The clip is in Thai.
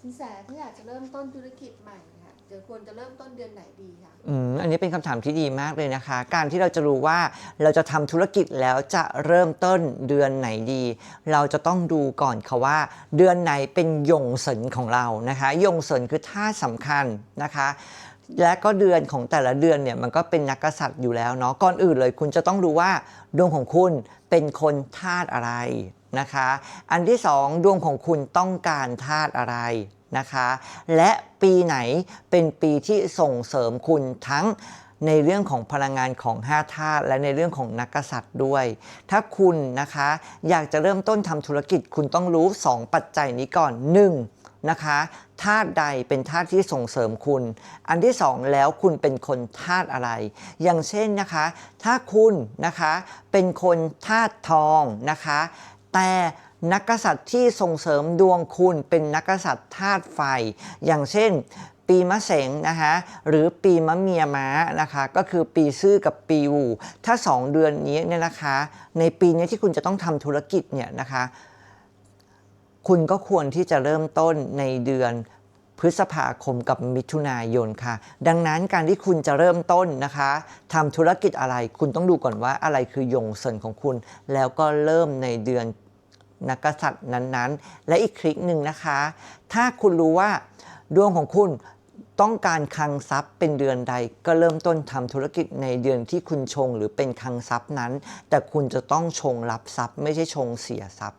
สินแสถ้าอยากจะเริ่มต้นธุรกิจใหม่ค่ะจะควรจะเริ่มต้นเดือนไหนดีคะอืมอันนี้เป็นคำถามที่ดีมากเลยนะคะ การที่เราจะรู้ว่าเราจะทำธุรกิจแล้วจะเริ่มต้นเดือนไหนดี เราจะต้องดูก่อนค่ะว่า เดือนไหนเป็นยงเสนของเรานะคะยงเสนคือท่าสำคัญนะคะ และก็เดือนของแต่ละเดือนเนี่ยมันก็เป็นนักกษัตริย์อยู่แล้วเนาะก่อนอื่นเลย คุณจะต้องดูว่าดวงของคุณเป็นคนธาตุอะไรนะคะ อันที่สองดวงของคุณต้องการธาตุอะไรนะคะ และปีไหนเป็นปีที่ส่งเสริมคุณทั้งในเรื่องของพลังงานของ5ธาตุและในเรื่องของนักกษัตริย์ด้วย ถ้าคุณนะคะอยากจะเริ่มต้นทำธุรกิจคุณต้องรู้ 2 ปัจจัยนี้ก่อน 1. นะคะ ธาตุใดเป็นธาตุที่ส่งเสริมคุณ อันที่สองแล้วคุณเป็นคนธาตุอะไร อย่างเช่นนะคะ ถ้าคุณนะคะเป็นคนธาตุทองนะคะ แต่นักกษัตริย์ที่ส่งเสริมดวงคุณเป็นนักกษัตริย์ธาตุไฟ อย่างเช่นปีมะเสงนะคะหรือปีมะเมียม้านะคะก็คือปีซื่อกับปีวูถ้า 2 เดือนนี้เนี่ยนะคะ ในปีนี้ที่คุณจะต้องทำธุรกิจเนี่ยนะคะ คุณก็ควรที่จะเริ่มต้นในเดือนพฤษภาคมกับมิถุนายนค่ะ ดังนั้นการที่คุณจะเริ่มต้นนะคะทำธุรกิจอะไรคุณต้องดูก่อนว่าอะไรคือยงเสินของคุณ แล้วก็เริ่มในเดือนนักษัตริย์นั้นๆ และอีกคลิกหนึ่งนะคะ ถ้าคุณรู้ว่าดวงของคุณต้องการคลังทรัพย์เป็นเดือนใด ก็เริ่มต้นทำธุรกิจในเดือนที่คุณชงหรือเป็นคลังทรัพย์นั้น แต่คุณจะต้องชงรับทรัพย์ไม่ใช่ชงเสียทรัพย์